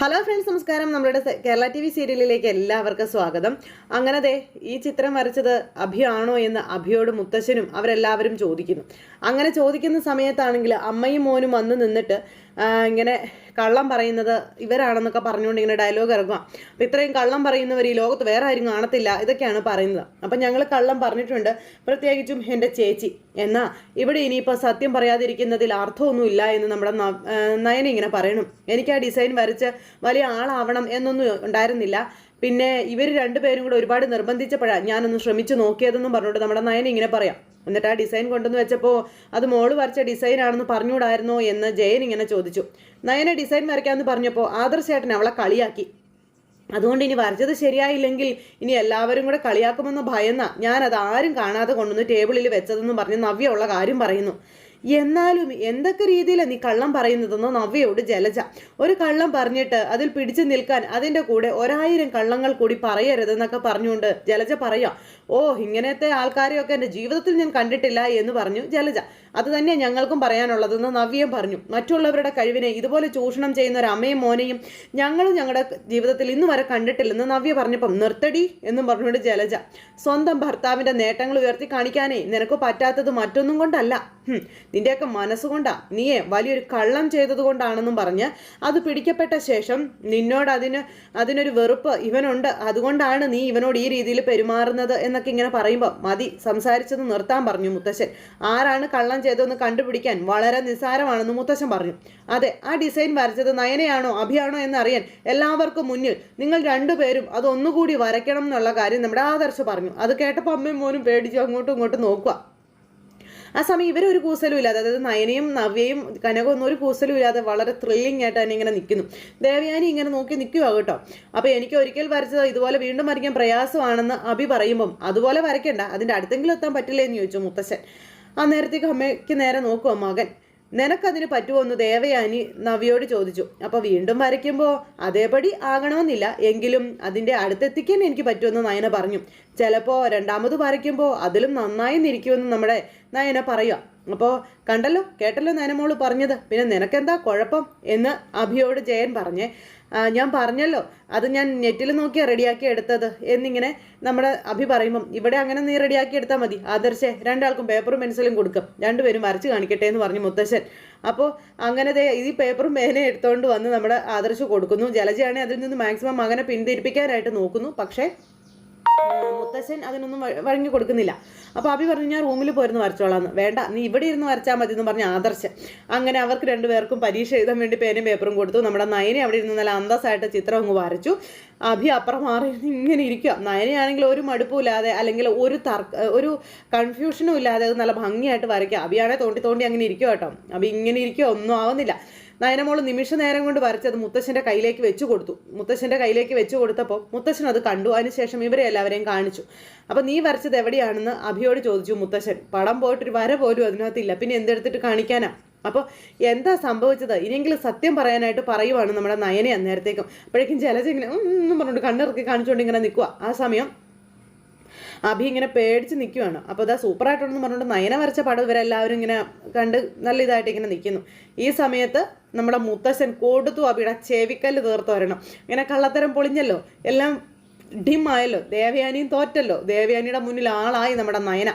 Hello friends നമസ്കാരം. നമ്മളുടെ Kerala T V സീരിയലിലേക്ക് എല്ലാവർക്കും സ്വാഗതം. അങ്ങനെ ദേ ഈ ചിത്രം വരച്ചത് അഭിയാണോ എന്ന് അഭിയോട് മുത്തശ്ശനും അവരെല്ലാവരും ചോദിക്കുന്നു. അങ്ങനെ ചോദിക്കുന്ന സമയത്താണെങ്കിൽ അമ്മയും മോനും വന്ന് നിന്നിട്ട് ഇങ്ങനെ കള്ളം പറയുന്നത് ഇവരാണെന്നൊക്കെ പറഞ്ഞുകൊണ്ട് ഇങ്ങനെ ഡയലോഗ് ഇറങ്ങുക. അപ്പം ഇത്രയും കള്ളം പറയുന്നവർ ഈ ലോകത്ത് വേറെ ആരും കാണത്തില്ല ഇതൊക്കെയാണ് പറയുന്നത്. അപ്പം ഞങ്ങൾ കള്ളം പറഞ്ഞിട്ടുണ്ട്. പ്രത്യേകിച്ചും എന്റെ ചേച്ചി. എന്നാ ഇവിടെ ഇനിയിപ്പോൾ സത്യം പറയാതിരിക്കുന്നതിൽ അർത്ഥമൊന്നുമില്ല എന്ന് നമ്മുടെ നയന ഇങ്ങനെ പറയണം. എനിക്ക് ആ ഡിസൈൻ വരച്ച് വലിയ ആളാവണം എന്നൊന്നും ഉണ്ടായിരുന്നില്ല. പിന്നെ ഇവർ രണ്ടുപേരും കൂടെ ഒരുപാട് നിർബന്ധിച്ചപ്പോഴാണ് ഞാനൊന്ന് ശ്രമിച്ചു നോക്കിയതെന്നും പറഞ്ഞുകൊണ്ട് നമ്മുടെ നയന ഇങ്ങനെ പറയാം. എന്നിട്ട് ആ ഡിസൈൻ കൊണ്ടുവന്ന് വെച്ചപ്പോൾ അത് മോൾ വരച്ച ഡിസൈൻ ആണെന്ന് പറഞ്ഞുകൂടായിരുന്നോ എന്ന് ജയൻ ഇങ്ങനെ ചോദിച്ചു. നയനെ ഡിസൈൻ വരയ്ക്കാമെന്ന് പറഞ്ഞപ്പോൾ ആദർശേട്ടൻ അവളെ കളിയാക്കി. അതുകൊണ്ട് ഇനി വരച്ചത് ശരിയായില്ലെങ്കിൽ ഇനി എല്ലാവരും കൂടെ കളിയാക്കുമെന്ന് ഭയന്ന. ഞാനത് ആരും കാണാതെ കൊണ്ടുവന്ന് ടേബിളിൽ വെച്ചതെന്ന് പറഞ്ഞ് നവ്യ ഉള്ള കാര്യം പറയുന്നു. എന്നാലും എന്തൊക്കെ രീതിയിലാണ് നീ കള്ളം പറയുന്നതെന്ന് നവ്യയോട് ജലജ. ഒരു കള്ളം പറഞ്ഞിട്ട് അതിൽ പിടിച്ചു നിൽക്കാൻ അതിന്റെ കൂടെ ഒരായിരം കള്ളങ്ങൾ കൂടി പറയരുതെന്നൊക്കെ പറഞ്ഞുകൊണ്ട് ജലജ പറയാം ഓ ഇങ്ങനത്തെ ആൾക്കാരെയൊക്കെ എന്റെ ജീവിതത്തിൽ ഞാൻ കണ്ടിട്ടില്ല എന്ന് പറഞ്ഞു ജലജ. അത് തന്നെ ഞങ്ങൾക്കും പറയാനുള്ളതെന്ന് നവ്യം പറഞ്ഞു. മറ്റുള്ളവരുടെ കഴിവിനെ ഇതുപോലെ ചൂഷണം ചെയ്യുന്ന ഒരു അമ്മയും മോനെയും ഞങ്ങളും ഞങ്ങളുടെ ജീവിതത്തിൽ ഇന്ന് വരെ കണ്ടിട്ടില്ലെന്ന് നവ്യ പറഞ്ഞപ്പം നിർത്തടി എന്നും പറഞ്ഞുകൊണ്ട് ജലജ സ്വന്തം ഭർത്താവിന്റെ നേട്ടങ്ങൾ ഉയർത്തി കാണിക്കാനേ നിനക്ക് പറ്റാത്തത് മറ്റൊന്നും കൊണ്ടല്ല. നിന്റെയൊക്കെ മനസ്സുകൊണ്ടാ നീയെ വലിയൊരു കള്ളം ചെയ്തത് കൊണ്ടാണെന്നും പറഞ്ഞ് അത് പിടിക്കപ്പെട്ട ശേഷം നിന്നോട് അതിന് അതിനൊരു വെറുപ്പ് ഇവനുണ്ട്. അതുകൊണ്ടാണ് നീ ഇവനോട് ഈ രീതിയിൽ പെരുമാറുന്നത് എന്നൊക്കെ ഇങ്ങനെ പറയുമ്പോൾ മതി സംസാരിച്ചത് നിർത്താൻ പറഞ്ഞു മുത്തശ്ശൻ. ആരാണ് കള്ളം ചെയ്തതെന്ന് കണ്ടുപിടിക്കാൻ വളരെ നിസ്സാരമാണെന്ന് മുത്തശ്ശൻ പറഞ്ഞു. അതെ ആ ഡിസൈൻ വരച്ചത് നയനയാണോ അഭിയാണോ എന്നറിയാൻ എല്ലാവർക്കും മുന്നിൽ നിങ്ങൾ രണ്ടുപേരും അതൊന്നുകൂടി വരയ്ക്കണം എന്നുള്ള കാര്യം നമ്മുടെ ആദർശ് പറഞ്ഞു. അത് കേട്ടപ്പോൾ അമ്മയും മോനും പേടിച്ചു അങ്ങോട്ടും ഇങ്ങോട്ടും നോക്കുക. ആ സമയം ഇവരൊരു കൂസലും ഇല്ലാതെ അതായത് നയനയും നവ്യയും കനകവും ഒന്നും ഒരു കൂസലും ഇല്ലാതെ വളരെ ത്രില്ലിംഗ് ആയിട്ട് തന്നെ ഇങ്ങനെ നിൽക്കുന്നു. ദേവയാനി ഇങ്ങനെ നോക്കി നിൽക്കുക കേട്ടോ. അപ്പോൾ എനിക്ക് ഒരിക്കൽ വരച്ചത് ഇതുപോലെ വീണ്ടും വരയ്ക്കാൻ പ്രയാസമാണെന്ന് അഭി പറയുമ്പം അതുപോലെ വരയ്ക്കണ്ട അതിന്റെ അടുത്തെങ്കിലും എത്താൻ പറ്റില്ലേ എന്ന് ചോദിച്ചു മുത്തശ്ശൻ. ആ നേരത്തേക്ക് അമ്മയ്ക്ക് നേരെ നോക്കുമോ മകൻ. നിനക്കതിന് പറ്റുമോ എന്ന് ദേവയാനി നവിയോട് ചോദിച്ചു. അപ്പോൾ വീണ്ടും വരയ്ക്കുമ്പോൾ അതേപടി ആകണമെന്നില്ല. എങ്കിലും അതിന്റെ അടുത്തെത്തിക്കാൻ എനിക്ക് പറ്റുമെന്ന് നയന പറഞ്ഞു. ചിലപ്പോൾ രണ്ടാമത് വരയ്ക്കുമ്പോൾ അതിലും നന്നായി നിരിക്കുമെന്ന് നമ്മുടെ നയന പറയുക അപ്പോൾ കണ്ടല്ലോ കേട്ടല്ലോ നയനമോൾ പറഞ്ഞത്. പിന്നെ നിനക്കെന്താ കുഴപ്പം? എന്ന് അഭിയോട് ജയൻ പറഞ്ഞേ ഞാൻ പറഞ്ഞല്ലോ. അത് ഞാൻ നെറ്റിൽ നോക്കിയാ റെഡിയാക്കി എടുത്തത്. എന്നിങ്ങനെ നമ്മുടെ അഭി പറയുമ്പം ഇവിടെ അങ്ങനെ നീ റെഡിയാക്കി എടുത്താൽ മതി. ആദർശേ രണ്ടാൾക്കും പേപ്പറും പെൻസിലും കൊടുക്കും. രണ്ടുപേരും വരച്ച് കാണിക്കട്ടെ എന്ന് പറഞ്ഞു മുത്തശ്ശൻ. അപ്പോൾ അങ്ങനെ ഈ പേപ്പറും പേനയും എടുത്തുകൊണ്ട് വന്ന് നമ്മുടെ ആദർശ് കൊടുക്കുന്നു. ജലജയാണെങ്കിൽ അതിൽ നിന്ന് മാക്സിമം മകനെ പിന്തിരിപ്പിക്കാനായിട്ട് നോക്കുന്നു. പക്ഷേ മുത്തശ്ശൻ അതിനൊന്നും വഴ- വഴങ്ങി കൊടുക്കുന്നില്ല. അപ്പോൾ അഭി പറഞ്ഞു ഞാൻ റൂമിൽ പോയിരുന്നു വരച്ചോളാന്ന് വേണ്ട നീ ഇവിടെ ഇരുന്ന് വരച്ചാൽ മതി എന്ന് പറഞ്ഞ ആദർശ് അങ്ങനെ അവർക്ക് രണ്ടുപേർക്കും പരീക്ഷ എഴുതാൻ വേണ്ടി പേനയും പേപ്പറും കൊടുത്തു. നമ്മുടെ നയനെ അവിടെ ഇരുന്ന് നല്ല അന്തസ്സായിട്ട് ചിത്രം അങ്ങ് വരച്ചു. അഭി അപ്പുറം മാറി ഇങ്ങനെ ഇരിക്കുക നയനയാണെങ്കിൽ ഒരു മടുപ്പുമില്ലാതെ അല്ലെങ്കിൽ ഒരു തർക്ക ഒരു കൺഫ്യൂഷനും ഇല്ലാതെ അത് നല്ല ഭംഗിയായിട്ട് വരയ്ക്കുക. അഭിയാണെ തോണ്ടി തോണ്ടി അങ്ങനെ ഇരിക്കുക കേട്ടോ. അഭി ഇങ്ങനെ ഇരിക്കുക ഒന്നും ആവുന്നില്ല. നയനമോൾ നിമിഷ നേരം കൊണ്ട് വരച്ചത് മുത്തശ്ശന്റെ കയ്യിലേക്ക് വെച്ചു കൊടുത്തു. മുത്തശ്ശന്റെ കയ്യിലേക്ക് വെച്ചു കൊടുത്തപ്പോൾ മുത്തശ്ശൻ അത് കണ്ടു. അതിനുശേഷം ഇവരെ എല്ലാവരെയും കാണിച്ചു. അപ്പോൾ നീ വരച്ചത് എവിടെയാണെന്ന് അഭിയോട് ചോദിച്ചു മുത്തശ്ശൻ. പടം പോയിട്ടൊരു വര പോലും അതിനകത്തില്ല. പിന്നെ എന്തെടുത്തിട്ട് കാണിക്കാനാ? അപ്പോൾ എന്താ സംഭവിച്ചത്? ഇനിയെങ്കിലും സത്യം പറയാനായിട്ട് പറയുവാണ് നമ്മുടെ നയനെ അന്നേരത്തേക്കും. അപ്പോഴേക്കും ജലജ ഇങ്ങനെ പറഞ്ഞുകൊണ്ട് കണ്ണിറക്കി കാണിച്ചുകൊണ്ട് ഇങ്ങനെ നിൽക്കുക ആ സമയം അഭി ഇങ്ങനെ പേടിച്ച് നിൽക്കുവാണ് അപ്പോൾ ഇതാ സൂപ്പറായിട്ടുണ്ടെന്ന് പറഞ്ഞുകൊണ്ട് നയന വരച്ച പടം ഇവരെല്ലാവരും ഇങ്ങനെ കണ്ട് നല്ല ഇതായിട്ട് ഇങ്ങനെ നിൽക്കുന്നു ഈ സമയത്ത് നമ്മുടെ മുത്തശ്ശൻ കൊടുത്തു അബിയുടെ ചെവിക്കല്ല് തീർത്ത് വരണം. ഇങ്ങനെ കള്ളത്തരം പൊളിഞ്ഞല്ലോ. എല്ലാം ഡിം ആയല്ലോ. ദേവയാനിയും തോറ്റല്ലോ. ദേവയാനിയുടെ മുന്നിൽ ആളായി നമ്മുടെ നയന.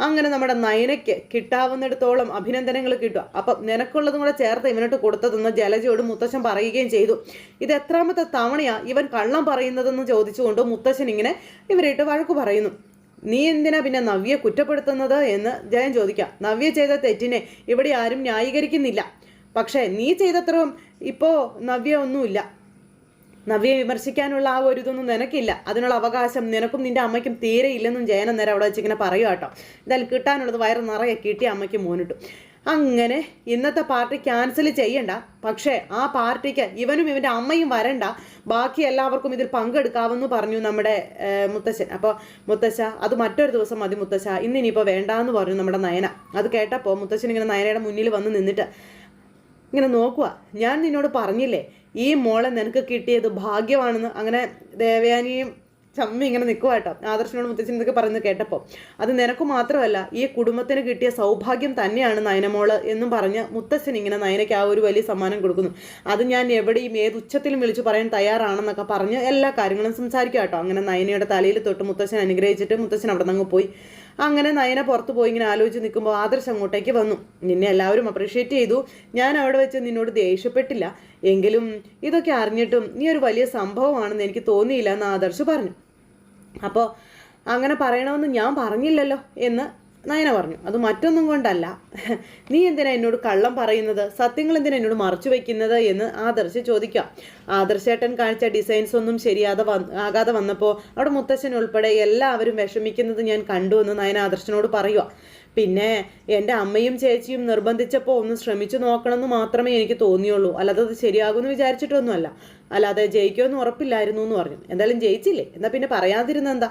അങ്ങനെ നമ്മുടെ നയനയ്ക്ക് കിട്ടാവുന്നിടത്തോളം അഭിനന്ദനങ്ങൾ കിട്ടുക. അപ്പം നിനക്കുള്ളതും കൂടെ ചേർത്ത് ഇവനോട്ട് കൊടുത്തതെന്ന് ജലജയോട് മുത്തശ്ശൻ പറയുകയും ചെയ്തു. ഇത് എത്രാമത്തെ തവണയാ ഇവൻ കള്ളം പറയുന്നതെന്ന് ചോദിച്ചുകൊണ്ട് മുത്തശ്ശൻ ഇങ്ങനെ ഇവരിട്ട് വഴക്കു പറയുന്നു. നീ എന്തിനാ പിന്നെ നവ്യെ കുറ്റപ്പെടുത്തുന്നത്? എന്ന് ജയൻ ചോദിക്കാം. നവ്യ ചെയ്ത തെറ്റിനെ ഇവിടെ ആരും ന്യായീകരിക്കുന്നില്ല. പക്ഷേ നീ ചെയ്തത്രയും ഇപ്പോൾ നവ്യ ഒന്നുമില്ല. നവ്യയെ വിമർശിക്കാനുള്ള ആ ഒരു ഇതൊന്നും നിനക്കില്ല. അതിനുള്ള അവകാശം നിനക്കും നിന്റെ അമ്മയ്ക്കും തീരെ ഇല്ലെന്നും ജയൻ അന്നേരം അവിടെ വെച്ച് ഇങ്ങനെ പറയുക കേട്ടോ. എന്തായാലും കിട്ടാനുള്ളത് വയറ് നിറയെ കിട്ടി അമ്മയ്ക്ക് മോനിട്ടു. അങ്ങനെ ഇന്നത്തെ പാർട്ടി ക്യാൻസൽ ചെയ്യണ്ട. പക്ഷേ ആ പാർട്ടിക്ക് ഇവനും ഇവന്റെ അമ്മയും വരണ്ട. ബാക്കി എല്ലാവർക്കും ഇതിൽ പങ്കെടുക്കാമെന്ന് പറഞ്ഞു നമ്മുടെ മുത്തശ്ശൻ. അപ്പോൾ മുത്തശ്ശ അത് മറ്റൊരു ദിവസം മതി മുത്തശ്ശ. ഇന്ന് ഇനിയിപ്പോൾ വേണ്ടാന്ന് പറഞ്ഞു നമ്മുടെ നയന. അത് കേട്ടപ്പോൾ മുത്തശ്ശൻ ഇങ്ങനെ നയനയുടെ മുന്നിൽ വന്ന് നിന്നിട്ട് ഇങ്ങനെ നോക്കുക ഞാൻ നിന്നോട് പറഞ്ഞില്ലേ ഈ മോളെ നിനക്ക് കിട്ടിയത് ഭാഗ്യമാണെന്ന്. അങ്ങനെ ദേവയാനിയും ചമ്മി ഇങ്ങനെ നിൽക്കുക കേട്ടോ. ആദർശനോട് മുത്തച്ഛൻ ഇതൊക്കെ പറയുന്നത് കേട്ടപ്പോൾ. അത് നിനക്ക് മാത്രമല്ല ഈ കുടുംബത്തിന് കിട്ടിയ സൗഭാഗ്യം തന്നെയാണ് നയനമോൾ എന്നും പറഞ്ഞ് മുത്തച്ഛൻ ഇങ്ങനെ നയനയ്ക്ക് ആ ഒരു വലിയ സമ്മാനം കൊടുക്കുന്നു. അത് ഞാൻ എവിടെയും ഏത് ഉച്ചത്തിലും വിളിച്ച് പറയാൻ തയ്യാറാണെന്നൊക്കെ പറഞ്ഞ് എല്ലാ കാര്യങ്ങളും സംസാരിക്കുക കേട്ടോ. അങ്ങനെ നയനയുടെ തലയിൽ തൊട്ട് മുത്തച്ഛൻ അനുഗ്രഹിച്ചിട്ട് മുത്തച്ഛൻ അവിടെ നിന്ന് പോയി. അങ്ങനെ നയന പുറത്ത് പോയി ഇങ്ങനെ ആലോചിച്ച് നിൽക്കുമ്പോൾ ആദർശ് അങ്ങോട്ടേക്ക് വന്നു. നിന്നെ എല്ലാവരും അപ്രീഷിയേറ്റ് ചെയ്തു. ഞാൻ അവിടെ വെച്ച് നിന്നോട് ദേഷ്യപ്പെട്ടില്ല. എങ്കിലും ഇതൊക്കെ അറിഞ്ഞിട്ടും നീ ഒരു വലിയ സംഭവമാണെന്ന് എനിക്ക് തോന്നിയില്ല എന്ന് ആദർശ് പറഞ്ഞു. അപ്പോൾ അങ്ങനെ പറയണമെന്ന് ഞാൻ പറഞ്ഞില്ലല്ലോ എന്ന് നയന പറഞ്ഞു. അത് മറ്റൊന്നും കൊണ്ടല്ല. നീ എന്തിനാ എന്നോട് കള്ളം പറയുന്നത്? സത്യങ്ങൾ എന്തിനാ എന്നോട് മറച്ചു വെക്കുന്നത് എന്ന് ആദർശ് ചോദിക്കാം. ആദർശേട്ടൻ കാണിച്ച ഡിസൈൻസ് ഒന്നും ശരിയാതെ ആകാതെ വന്നപ്പോൾ അവിടെ മുത്തശ്ശൻ ഉൾപ്പെടെ എല്ലാവരും വിഷമിക്കുന്നത് ഞാൻ കണ്ടു എന്ന് നയന ആദർശനോട് പറയുക. പിന്നെ എന്റെ അമ്മയും ചേച്ചിയും നിർബന്ധിച്ചപ്പോൾ ഒന്ന് ശ്രമിച്ചു നോക്കണമെന്ന് മാത്രമേ എനിക്ക് തോന്നിയുള്ളൂ. അല്ലാതെ അത് ശരിയാകുമെന്ന് വിചാരിച്ചിട്ടൊന്നുമല്ല. അല്ലാതെ ജയിക്കുമെന്ന് ഉറപ്പില്ലായിരുന്നു എന്ന് പറഞ്ഞു. എന്തായാലും ജയിച്ചില്ലേ? എന്നാൽ പിന്നെ പറയാതിരുന്ന എന്താ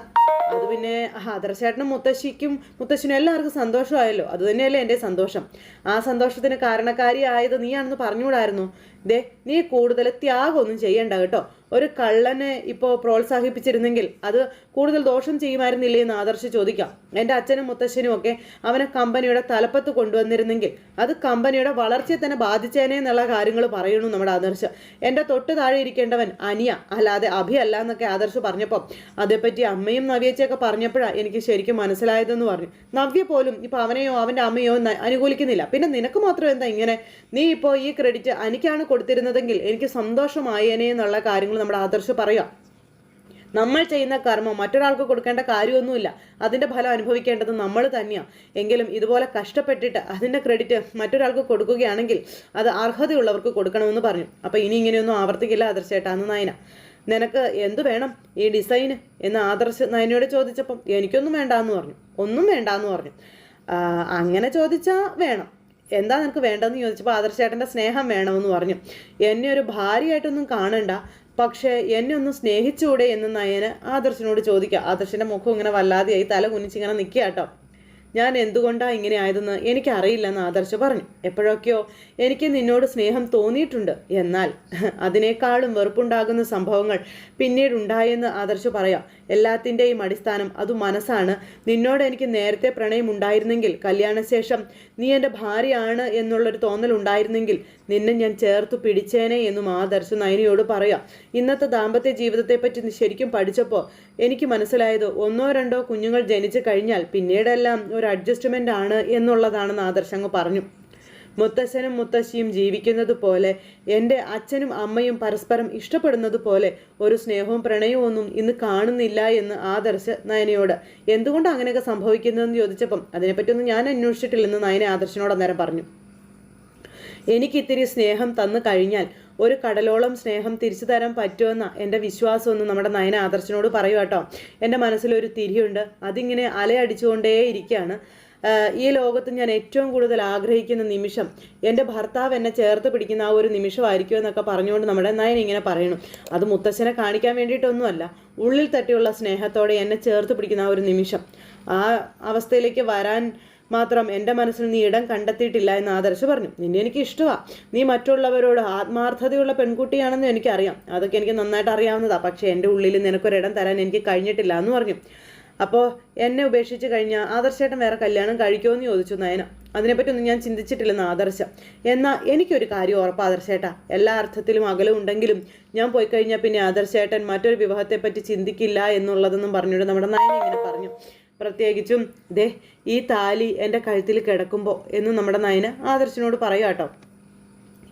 അത് പിന്നെ ആദർശേട്ടനും മുത്തശ്ശിക്കും മുത്തശ്ശിനും എല്ലാവർക്കും സന്തോഷമായല്ലോ. അത് തന്നെയല്ലേ എന്റെ സന്തോഷം. ആ സന്തോഷത്തിന് കാരണക്കാരിയായത് നീയാണെന്ന് പറഞ്ഞുകൂടായിരുന്നു. ദേ നീ കൂടുതൽ ത്യാഗമൊന്നും ചെയ്യണ്ട കേട്ടോ. ഒരു കള്ളനെ ഇപ്പോൾ പ്രോത്സാഹിപ്പിച്ചിരുന്നെങ്കിൽ അത് കൂടുതൽ ദോഷം ചെയ്യുമായിരുന്നില്ലേ എന്ന് ആദർശ് ചോദിക്കാം. എന്റെ അച്ഛനും മുത്തശ്ശനും ഒക്കെ അവനെ കമ്പനിയുടെ തലപ്പത്ത് കൊണ്ടുവന്നിരുന്നെങ്കിൽ അത് കമ്പനിയുടെ വളർച്ചയെ തന്നെ ബാധിച്ചേനെ എന്നുള്ള കാര്യങ്ങൾ പറയുന്നു നമ്മുടെ ആദർശ്. എന്റെ തൊട്ട് താഴെ ഇരിക്കേണ്ടവൻ അനിയ അല്ലാതെ അഭി അല്ല എന്നൊക്കെ ആദർശ് പറഞ്ഞപ്പോൾ അതേപ്പറ്റി അമ്മയും നവ്യച്ചയൊക്കെ പറഞ്ഞപ്പോഴാണ് എനിക്ക് ശരിക്കും മനസ്സിലായതെന്ന് പറഞ്ഞു. നവ്യ പോലും ഇപ്പോൾ അവനെയോ അവന്റെ അമ്മയോ അനുകൂലിക്കുന്നില്ല. പിന്നെ നിനക്ക് മാത്രം എന്താ ഇങ്ങനെ? നീ ഇപ്പോൾ ഈ ക്രെഡിറ്റ് അനിക്കാണ് കൊടുത്തിരുന്നതെങ്കിൽ എനിക്ക് സന്തോഷമായേനെ എന്നുള്ള കാര്യങ്ങൾ നമ്മുടെ ആദർശ് പറയാം നമ്മൾ ചെയ്യുന്ന കർമ്മം മറ്റൊരാൾക്ക് കൊടുക്കേണ്ട കാര്യമൊന്നുമില്ല. അതിന്റെ ഫലം അനുഭവിക്കേണ്ടത് നമ്മൾ തന്നെയാണ് എങ്കിലും ഇതുപോലെ കഷ്ടപ്പെട്ടിട്ട് അതിന്റെ ക്രെഡിറ്റ് മറ്റൊരാൾക്ക് കൊടുക്കുകയാണെങ്കിൽ അത് അർഹതയുള്ളവർക്ക് കൊടുക്കണമെന്ന് പറഞ്ഞു. അപ്പോൾ ഇനി ഇങ്ങനെയൊന്നും ആവർത്തിക്കില്ല ആദർശേട്ടാ അന്ന് നയന. നിനക്ക് എന്തു വേണം? ഈ ഡിസൈന് എന്ന് ആദർശ് നയനയോട് ചോദിച്ചപ്പം എനിക്കൊന്നും വേണ്ട എന്ന് പറഞ്ഞു. ഒന്നും വേണ്ട എന്ന് പറഞ്ഞു അങ്ങനെ ചോദിച്ചാൽ വേണം. എന്താ നിനക്ക് വേണ്ടതെന്ന് ചോദിച്ചപ്പോൾ ആദർശേട്ടന്റെ സ്നേഹം വേണമെന്ന് പറഞ്ഞു. എന്നെ ഒരു ഭാര്യയായിട്ടൊന്നും കാണണ്ട. പക്ഷേ എന്നെ ഒന്ന് സ്നേഹിച്ചുകൂടെ എന്ന് നയന് ആദർശനോട് ചോദിക്കുക ആദർശന്റെ മുഖം ഇങ്ങനെ വല്ലാതെയായി തല കുനിച്ചിങ്ങനെ നിൽക്കുക കേട്ടോ. ഞാൻ എന്തുകൊണ്ടാണ് ഇങ്ങനെ ആയതെന്ന് എനിക്കറിയില്ലെന്ന് ആദർശ പറഞ്ഞു. എപ്പോഴൊക്കെയോ എനിക്ക് നിന്നോട് സ്നേഹം തോന്നിയിട്ടുണ്ട്. എന്നാൽ അതിനേക്കാളും വെറുപ്പുണ്ടാകുന്ന സംഭവങ്ങൾ പിന്നീട് ഉണ്ടായെന്ന് ആദർശ് പറയാം. എല്ലാത്തിന്റെയും അടിസ്ഥാനം അത് മനസ്സാണ്. നിന്നോട് എനിക്ക് നേരത്തെ പ്രണയം ഉണ്ടായിരുന്നെങ്കിൽ കല്യാണശേഷം നീ എന്റെ ഭാര്യയാണ് എന്നുള്ളൊരു തോന്നൽ ഉണ്ടായിരുന്നെങ്കിൽ നിന്നെ ഞാൻ ചേർത്ത് പിടിച്ചേനെ എന്നും ആദർശ് നയനിയോട് പറയാം. ഇന്നത്തെ ദാമ്പത്യ ജീവിതത്തെപ്പറ്റി ശരിക്കും പഠിച്ചപ്പോൾ എനിക്ക് മനസ്സിലായത് ഒന്നോ രണ്ടോ കുഞ്ഞുങ്ങൾ ജനിച്ചു കഴിഞ്ഞാൽ പിന്നീടെല്ലാം ഒരു അഡ്ജസ്റ്റ്മെന്റ് ആണ് എന്നുള്ളതാണെന്ന് ആദർശ് പറഞ്ഞു. മുത്തശ്ശനും മുത്തശ്ശിയും ജീവിക്കുന്നത് പോലെ എന്റെ അച്ഛനും അമ്മയും പരസ്പരം ഇഷ്ടപ്പെടുന്നത് പോലെ ഒരു സ്നേഹവും പ്രണയവും ഒന്നും ഇന്ന് കാണുന്നില്ല എന്ന് ആദർശ് നയനയോട് എന്തുകൊണ്ട് അങ്ങനെയൊക്കെ സംഭവിക്കുന്നതെന്ന് ചോദിച്ചപ്പം അതിനെപ്പറ്റിയൊന്നും ഞാൻ അന്വേഷിച്ചിട്ടില്ലെന്ന് നയന ആദർശനോട് അന്നേരം പറഞ്ഞു. എനിക്കിത്തിരി സ്നേഹം തന്നു കഴിഞ്ഞാൽ ഒരു കടലോളം സ്നേഹം തിരിച്ചു തരാൻ പറ്റുമെന്ന എന്റെ വിശ്വാസമൊന്നും നമ്മുടെ നയന ആദർശനോട് പറയൂ കേട്ടോ. എന്റെ മനസ്സിലൊരു തിരിയുണ്ട്. അതിങ്ങനെ അലയടിച്ചുകൊണ്ടേ ഇരിക്കുകയാണ്. ഈ ലോകത്ത് ഞാൻ ഏറ്റവും കൂടുതൽ ആഗ്രഹിക്കുന്ന നിമിഷം എന്റെ ഭർത്താവ് എന്നെ ചേർത്ത് പിടിക്കുന്ന ആ ഒരു നിമിഷമായിരിക്കും എന്നൊക്കെ പറഞ്ഞുകൊണ്ട് നമ്മുടെ നയൻ ഇങ്ങനെ പറയണം അത് മുത്തശ്ശനെ കാണിക്കാൻ വേണ്ടിയിട്ടൊന്നുമല്ല ഉള്ളിൽ തട്ടിയുള്ള സ്നേഹത്തോടെ എന്നെ ചേർത്ത് പിടിക്കുന്ന ആ ഒരു നിമിഷം. ആ അവസ്ഥയിലേക്ക് വരാൻ മാത്രം എന്റെ മനസ്സിൽ നീ ഇടം കണ്ടെത്തിയിട്ടില്ല എന്ന് ആദർശ് പറഞ്ഞു. നിന്നെ എനിക്ക് ഇഷ്ടമാണ് നീ മറ്റുള്ളവരോട് ആത്മാർത്ഥതയുള്ള പെൺകുട്ടിയാണെന്ന് എനിക്കറിയാം. അതൊക്കെ എനിക്ക് നന്നായിട്ട് അറിയാവുന്നതാണ് പക്ഷേ എന്റെ ഉള്ളിൽ നിനക്കൊരിടം തരാൻ എനിക്ക് കഴിഞ്ഞിട്ടില്ല എന്ന് പറഞ്ഞു. അപ്പോൾ എന്നെ ഉപേക്ഷിച്ച് കഴിഞ്ഞാൽ ആദർശേട്ടൻ വേറെ കല്യാണം കഴിക്കുമോ എന്ന് ചോദിച്ചു നയന. അതിനെപ്പറ്റിയൊന്നും ഞാൻ ചിന്തിച്ചിട്ടില്ലെന്ന് ആദർശം. എന്നാൽ എനിക്കൊരു കാര്യം ഉറപ്പ് ആദർശേട്ടാ. എല്ലാ അർത്ഥത്തിലും അകലും ഉണ്ടെങ്കിലും ഞാൻ പോയി കഴിഞ്ഞാൽ പിന്നെ ആദർശേട്ടൻ മറ്റൊരു വിവാഹത്തെപ്പറ്റി ചിന്തിക്കില്ല എന്നുള്ളതെന്നും പറഞ്ഞിട്ട് നമ്മുടെ നയന ഇങ്ങനെ പറഞ്ഞു. പ്രത്യേകിച്ചും ദേ ഈ താലി എന്റെ കഴുത്തിൽ കിടക്കുമ്പോൾ എന്ന് നമ്മുടെ നയന ആദർശിനോട് പറയാട്ടോ.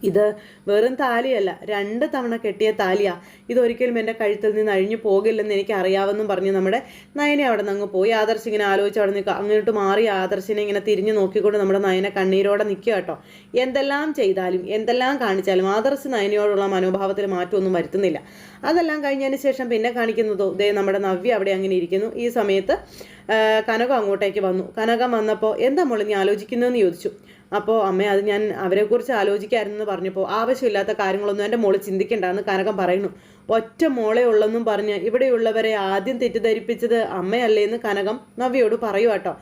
ഇത് വെറും താലിയല്ല രണ്ട് തവണ കെട്ടിയ താലിയാ. ഇതൊരിക്കലും എന്റെ കഴുത്തിൽ നിന്ന് അഴിഞ്ഞു പോകില്ലെന്ന് എനിക്ക് അറിയാമെന്നും പറഞ്ഞ് നമ്മുടെ നയനെ അവിടെ നിന്ന് പോയി. ആദർശ് ഇങ്ങനെ ആലോചിച്ച് അവിടെ നിൽക്കുക അങ്ങോട്ട് മാറി ആദർശിനെ ഇങ്ങനെ തിരിഞ്ഞു നോക്കിക്കൊണ്ട് നമ്മുടെ നയനെ കണ്ണീരോടെ നിൽക്കുക കേട്ടോ. എന്തെല്ലാം ചെയ്താലും എന്തെല്ലാം കാണിച്ചാലും ആദർശ് നയനയോടുള്ള മനോഭാവത്തിൽ മാറ്റമൊന്നും വരുത്തുന്നില്ല. അതെല്ലാം കഴിഞ്ഞതിന് ശേഷം പിന്നെ കാണിക്കുന്നതോ ദേ നമ്മുടെ നവ്യ അവിടെ അങ്ങനെ ഇരിക്കുന്നു. ഈ സമയത്ത് കനകം അങ്ങോട്ടേക്ക് വന്നു. കനകം വന്നപ്പോൾ എന്താ മോളെ നീ ആലോചിക്കുന്നതെന്ന് ചോദിച്ചു. അപ്പോൾ അമ്മ അത് ഞാൻ അവരെക്കുറിച്ച് ആലോചിക്കായിരുന്നു പറഞ്ഞപ്പോൾ ആവശ്യമില്ലാത്ത കാര്യങ്ങളൊന്നും എന്റെ മോൾ ചിന്തിക്കേണ്ടെന്ന് കനകം പറയുന്നു. ഒറ്റ മോളെ ഉള്ളെന്നും പറഞ്ഞ് ഇവിടെയുള്ളവരെ ആദ്യം തെറ്റിദ്ധരിപ്പിച്ചത് അമ്മയല്ലേ എന്ന് കനകം പറയൂ കേട്ടോ.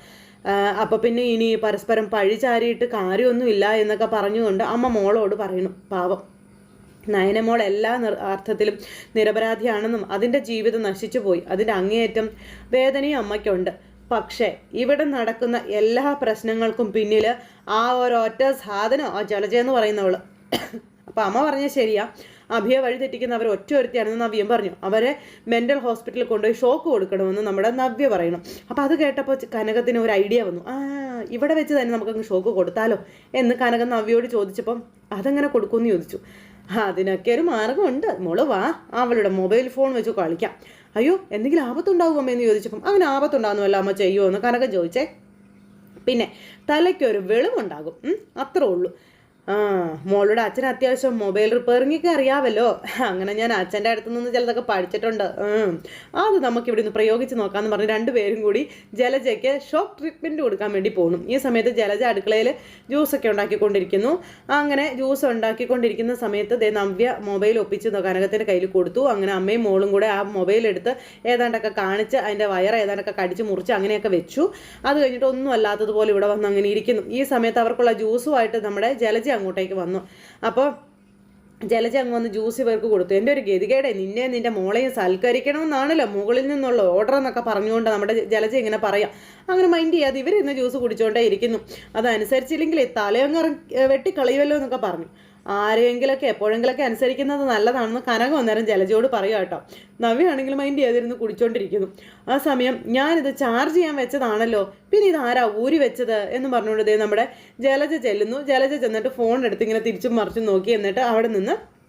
അപ്പോൾ പിന്നെ ഇനി പരസ്പരം പഴി ചാരിയിട്ട് കാര്യമൊന്നുമില്ല എന്നൊക്കെ പറഞ്ഞുകൊണ്ട് അമ്മ മോളോട് പറയുന്നു. പാവം. നയനമോൾ എല്ലാ അർത്ഥത്തിലും നിരപരാധിയാണെന്നും അതിന്റെ ജീവിതം നശിച്ചു പോയി അതിന്റെ അങ്ങേയറ്റം വേദനയും അമ്മയ്ക്കുണ്ട്. പക്ഷേ ഇവിടെ നടക്കുന്ന എല്ലാ പ്രശ്നങ്ങൾക്കും പിന്നിൽ ആ ഒരൊറ്റ സാധനം ആ ജലജ എന്ന് പറയുന്നവൾ അപ്പം അമ്മ പറഞ്ഞ ശരിയാ. അഭിയെ വഴി തെറ്റിക്കുന്ന അവർ ഒറ്റ ഒരുത്തിയാണെന്ന് നവ്യം പറഞ്ഞു. അവരെ മെന്റൽ ഹോസ്പിറ്റലിൽ കൊണ്ടുപോയി ഷോക്ക് കൊടുക്കണമെന്ന് നമ്മുടെ നവ്യ പറയണം. അപ്പോൾ അത് കേട്ടപ്പോൾ കനകത്തിന് ഒരു ഐഡിയ വന്നു. ആ ഇവിടെ വെച്ച് തന്നെ നമുക്കങ്ങ് ഷോക്ക് കൊടുത്താലോ എന്ന് കനകൻ നവ്യയോട് ചോദിച്ചപ്പം അതെങ്ങനെ കൊടുക്കുമെന്ന് ചോദിച്ചു. അതിനൊക്കെ ഒരു മാർഗമുണ്ട്. മോൾ വാ അവളുടെ മൊബൈൽ ഫോൺ വെച്ച് കളിക്കാം. അയ്യോ എന്തെങ്കിലും ആപത്തുണ്ടാവുമോ എന്ന് ചോദിച്ചപ്പം അങ്ങനെ ആപത്തുണ്ടാകുന്നുവല്ല അമ്മ ചെയ്യുമോ എന്ന് കനകം ചോദിച്ചേ. പിന്നെ തലയ്ക്കൊരു വെളിവുണ്ടാകും. അത്രേ ഉള്ളൂ. ആ മോളുടെ അച്ഛൻ അത്യാവശ്യം മൊബൈൽ റിപ്പയറിംഗ് ഒക്കെ അറിയാമല്ലോ അങ്ങനെ ഞാൻ അച്ഛന്റെ അടുത്ത് നിന്ന് ചിലതൊക്കെ പഠിച്ചിട്ടുണ്ട്. അത് നമുക്ക് ഇവിടെ നിന്ന് പ്രയോഗിച്ച് നോക്കാമെന്ന് പറഞ്ഞ് രണ്ടുപേരും കൂടി ജലജയ്ക്ക് ഷോക്ക് ട്രീറ്റ്മെന്റ് കൊടുക്കാൻ വേണ്ടി പോകുന്നു ഈ സമയത്ത് ജലജ അടുക്കളയിൽ ജ്യൂസൊക്കെ ഉണ്ടാക്കിക്കൊണ്ടിരിക്കുന്നു. അങ്ങനെ ജ്യൂസ് ഉണ്ടാക്കിക്കൊണ്ടിരിക്കുന്ന സമയത്ത് ദേ നവ്യ മൊബൈൽ ഒപ്പിച്ച് കനകത്തിന്റെ കയ്യിൽ കൊടുത്തു. അങ്ങനെ അമ്മയും മോളും കൂടെ ആ മൊബൈൽ എടുത്ത് ഏതാണ്ടൊക്കെ കാണിച്ച് അതിന്റെ വയർ ഏതാണ്ടൊക്കെ കടിച്ച് മുറിച്ച് അങ്ങനെയൊക്കെ വെച്ചു. അത് കഴിഞ്ഞിട്ട് ഒന്നും അല്ലാത്തതുപോലെ ഇവിടെ വന്ന് അങ്ങനെ ഇരിക്കുന്നു. ഈ സമയത്ത് അവർക്കുള്ള ജ്യൂസുമായിട്ട് നമ്മുടെ ജലജ അങ്ങോട്ടേക്ക് വന്നു. അപ്പോൾ ജലജ അങ്ങ് വന്ന് ജ്യൂസ് ഇവർക്ക് കൊടുത്തു. എന്റെ ഒരു ഗതികേടെ നിന്നെ നിന്റെ മോളെയും സൽക്കരിക്കണമെന്നാണല്ലോ മുകളിൽ നിന്നുള്ള ഓർഡർ എന്നൊക്കെ പറഞ്ഞുകൊണ്ട് നമ്മുടെ ജലജ ഇങ്ങനെ പറയാം. അങ്ങനെ മൈൻഡ് ചെയ്യാതെ ഇവർ ഇന്ന് ജ്യൂസ് കുടിച്ചുകൊണ്ടേ ഇരിക്കുന്നു. അതനുസരിച്ചില്ലെങ്കിൽ തലയങ്ങ് വെട്ടിക്കളയുമല്ലോ എന്നൊക്കെ പറഞ്ഞു. ആരെയെങ്കിലൊക്കെ എപ്പോഴെങ്കിലൊക്കെ അനുസരിക്കുന്നത് നല്ലതാണെന്ന് കനകം അന്നേരം ജലജയോട് പറയുക കേട്ടോ. നവ്യാണെങ്കിൽ മൈൻഡ് ചെയ്തിരുന്ന് കുടിച്ചോണ്ടിരിക്കുന്നു. ആ സമയം ഞാനിത് ചാർജ് ചെയ്യാൻ വെച്ചതാണല്ലോ. പിന്നെ ഇത് ആരാ ഊരി വെച്ചത് എന്ന് പറഞ്ഞുകൊണ്ട് നമ്മുടെ ജലജ ചെല്ലുന്നു. ജലജ ചെന്നിട്ട് ഫോൺ എടുത്ത് ഇങ്ങനെ തിരിച്ചും മറിച്ചും നോക്കി എന്നിട്ട് അവിടെ നിന്ന്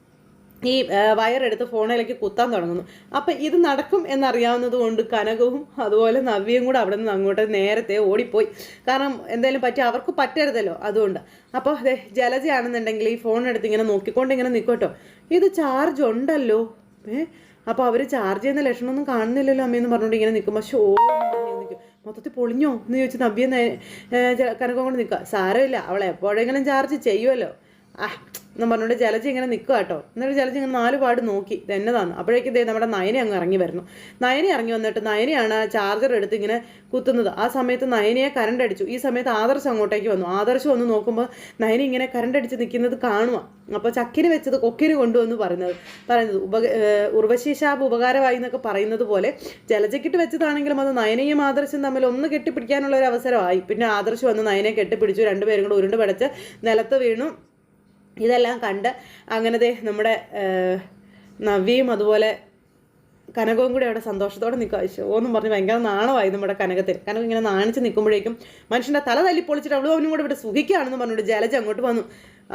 ഈ വയറെടുത്ത് ഫോണിലേക്ക് കുത്താൻ തുടങ്ങുന്നു. അപ്പം ഇത് നടക്കും എന്നറിയാവുന്നത് കൊണ്ട് കനകവും അതുപോലെ നവ്യയും കൂടെ അവിടെ നിന്ന് അങ്ങോട്ട് നേരത്തെ ഓടിപ്പോയി. കാരണം എന്തായാലും പറ്റി അവർക്ക് പറ്റരുതല്ലോ അതുകൊണ്ട്. അപ്പോൾ അതെ ജലജയാണെന്നുണ്ടെങ്കിൽ ഈ ഫോൺ എടുത്ത് ഇങ്ങനെ നോക്കിക്കൊണ്ട് ഇങ്ങനെ നിൽക്കട്ടോ ഇത് ചാർജ് ഉണ്ടല്ലോ. ഏ അപ്പോൾ അവർ ചാർജ് ചെയ്യുന്ന ലക്ഷണമൊന്നും കാണുന്നില്ലല്ലോ അമ്മയെന്ന് പറഞ്ഞുകൊണ്ട് ഇങ്ങനെ നിൽക്കുമ്പോൾ ഷോ മൊത്തത്തിൽ പൊളിഞ്ഞോ എന്ന് ചോദിച്ച് നവ്യ കനകം കൊണ്ട് നിൽക്കുക. സാരമില്ല അവൾ എപ്പോഴെങ്കിലും ചാർജ് ചെയ്യുമല്ലോ ആ എന്നും പറഞ്ഞുകൊണ്ട് ജലജി ഇങ്ങനെ നിൽക്കുക കേട്ടോ. എന്നിട്ട് ജലജി ഇങ്ങനെ നാല് പാട് നോക്കി. ഇത് എന്നതാണ് അപ്പോഴേക്കും ഇതേ നമ്മുടെ നയനെ അങ്ങ് ഇറങ്ങി വരുന്നു. നയനെ ഇറങ്ങി വന്നിട്ട് നയനെയാണ് ചാർജർ എടുത്ത് ഇങ്ങനെ കുത്തുന്നത്. ആ സമയത്ത് നയനയെ കരണ്ട് അടിച്ചു. ഈ സമയത്ത് ആദർശ് അങ്ങോട്ടേക്ക് വന്നു. ആദർശ് വന്ന് നോക്കുമ്പോൾ നയന ഇങ്ങനെ കരണ്ട് അടിച്ച് നിൽക്കുന്നത് കാണുക അപ്പോൾ ചക്കിന് വെച്ചത് കൊക്കിന് കൊണ്ടുവന്ന് പറയുന്നത്. പറയുന്നത് ഉപ ഉർവശി ഉപകാരമായി എന്നൊക്കെ പറയുന്നത് പോലെ ജലജക്കിട്ട് വെച്ചതാണെങ്കിലും അത് നയനയും ആദർശം തമ്മിൽ ഒന്ന് കെട്ടിപ്പിടിക്കാനുള്ള ഒരു അവസരമായി. പിന്നെ ആദർശ് വന്ന് നയനെ കെട്ടിപ്പിടിച്ചു. രണ്ടുപേരും കൂടെ ഉരുണ്ട് പിടച്ച് നിലത്ത് വീണു. ഇതെല്ലാം കണ്ട് അങ്ങനത്തെ നമ്മുടെ നവ്യയും അതുപോലെ കനകവും കൂടി അവിടെ സന്തോഷത്തോടെ നിൽക്കുക. ഓന്നും പറഞ്ഞ് ഭയങ്കര നാണമായി നമ്മുടെ കനകത്തിൽ കനകം ഇങ്ങനെ നാണിച്ച് നിൽക്കുമ്പോഴേക്കും മനുഷ്യന്റെ തല തല്ലി പൊളിച്ചിട്ട് അവളും അവനും കൂടെ ഇവിടെ സുഖിക്കുകയാണെന്ന് പറഞ്ഞിട്ട് ജലജ് അങ്ങോട്ട് വന്നു.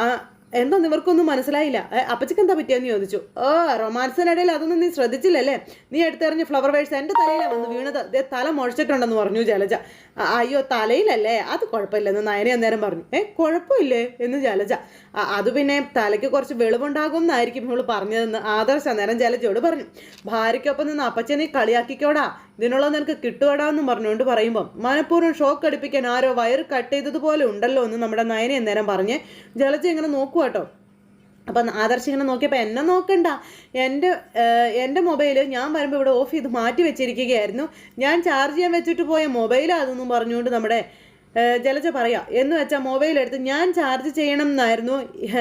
ആ എന്താ നിവർക്കൊന്നും മനസ്സിലായില്ല? അപ്പച്ചിക്ക് എന്താ പറ്റിയെന്ന് ചോദിച്ചു. ഓ റൊമാൻസിനിടയിൽ അതൊന്നും നീ ശ്രദ്ധിച്ചില്ലല്ലേ? നീ എടുത്തെറിഞ്ഞ് ഫ്ലവർ വേഴ്സ് എന്റെ തലയിലാണ് വന്ന് വീണത്. ദേ തല മുഴച്ചിട്ടുണ്ടെന്ന് പറഞ്ഞു ജലജ. അയ്യോ തലയിലല്ലേ? അത് കുഴപ്പമില്ലെന്ന് നയനെ അന്നേരം പറഞ്ഞു. ഏ കുഴപ്പമില്ലേ? എന്ന് ജലജ. അത് പിന്നെ തലയ്ക്ക് കുറച്ച് വെളിവുണ്ടാകും എന്നായിരിക്കും ഇവൾ പറഞ്ഞതെന്ന് ആദർശ അന്നേരം ജലജയോട് പറഞ്ഞു. ഭാര്യയ്ക്കൊപ്പം നിന്ന് അപ്പച്ചനെ കളിയാക്കിക്കോടാ. ഇതിനുള്ള നിനക്ക് കിട്ടുകടാ എന്ന് പറഞ്ഞുകൊണ്ട് പറയുമ്പോൾ മനഃപൂർവം ഷോക്ക് അടിപ്പിക്കാൻ ആരോ വയർ കട്ട് ചെയ്തതുപോലെ ഉണ്ടല്ലോ എന്ന് നമ്മുടെ നയനെ അന്നേരം പറഞ്ഞ് ജലജ ഇങ്ങനെ നോക്കുക കേട്ടോ. അപ്പം ആദർശ് ഇങ്ങനെ നോക്കിയപ്പോൾ എന്നെ നോക്കണ്ട. എന്റെ എന്റെ മൊബൈൽ ഞാൻ വരുമ്പോൾ ഇവിടെ ഓഫ് ചെയ്ത് മാറ്റി വെച്ചിരിക്കുകയായിരുന്നു. ഞാൻ ചാർജ് ചെയ്യാൻ വെച്ചിട്ട് പോയ മൊബൈലാണ് അതെന്നും പറഞ്ഞുകൊണ്ട് നമ്മുടെ ജലജ പറയാ എന്ന് വെച്ചാൽ മൊബൈൽ എടുത്ത് ഞാൻ ചാർജ് ചെയ്യണം എന്നായിരുന്നു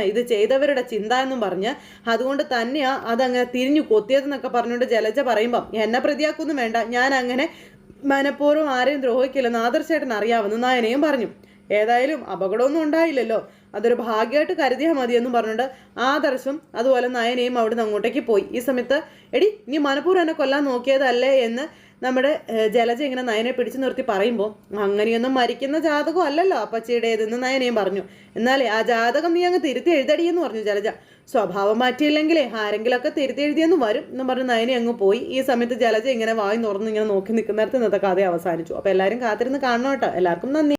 ഇത് ചെയ്തവരുടെ ചിന്ത എന്നും പറഞ്ഞ് അതുകൊണ്ട് തന്നെയാ അതങ്ങനെ തിരിഞ്ഞു കൊത്തിയതെന്നൊക്കെ പറഞ്ഞുകൊണ്ട് ജലജ പറയുമ്പം എന്നെ പ്രതിയാക്കൊന്നും വേണ്ട ഞാൻ അങ്ങനെ മനഃപൂർവം ആരെയും ദ്രോഹിക്കില്ലെന്ന് ആദർശേട്ടൻ അറിയാമെന്ന് നായനയും പറഞ്ഞു. ഏതായാലും അപകടമൊന്നും ഉണ്ടായില്ലല്ലോ. അതൊരു ഭാഗ്യമായിട്ട് കരുതിയാൽ മതിയെന്നും പറഞ്ഞുകൊണ്ട് ആദർശും അതുപോലെ നയനയും അവിടുന്ന് അങ്ങോട്ടേക്ക് പോയി. ഈ സമയത്ത് എടി നീ മനഃപൂർവം എന്നെ കൊല്ലാൻ നോക്കിയതല്ലേ എന്ന് നമ്മുടെ ജലജ ഇങ്ങനെ നയനെ പിടിച്ചു നിർത്തി പറയുമ്പോൾ അങ്ങനെയൊന്നും മരിക്കുന്ന ജാതകം അല്ലല്ലോ. അപ്പച്ചിയുടേതെന്ന് നയനയും പറഞ്ഞു. എന്നാലേ ആ ജാതകം നീ അങ്ങ് തിരുത്തി എഴുതടിയെന്ന് പറഞ്ഞു ജലജ. സ്വഭാവം മാറ്റിയില്ലെങ്കിലേ ആരെങ്കിലൊക്കെ തിരുത്തി എഴുതിയെന്ന് വരും എന്ന് പറഞ്ഞ് നയനെ അങ്ങ് പോയി. ഈ സമയത്ത് ജലജ ഇങ്ങനെ വായി തുറന്ന് ഇങ്ങനെ നോക്കി നിൽക്കുന്നിടത്ത് ഇന്നത്തെ കഥ അവസാനിച്ചു. അപ്പോൾ എല്ലാവരും കാത്തിരുന്ന് കാണണം കേട്ടോ. എല്ലാവർക്കും നന്ദി.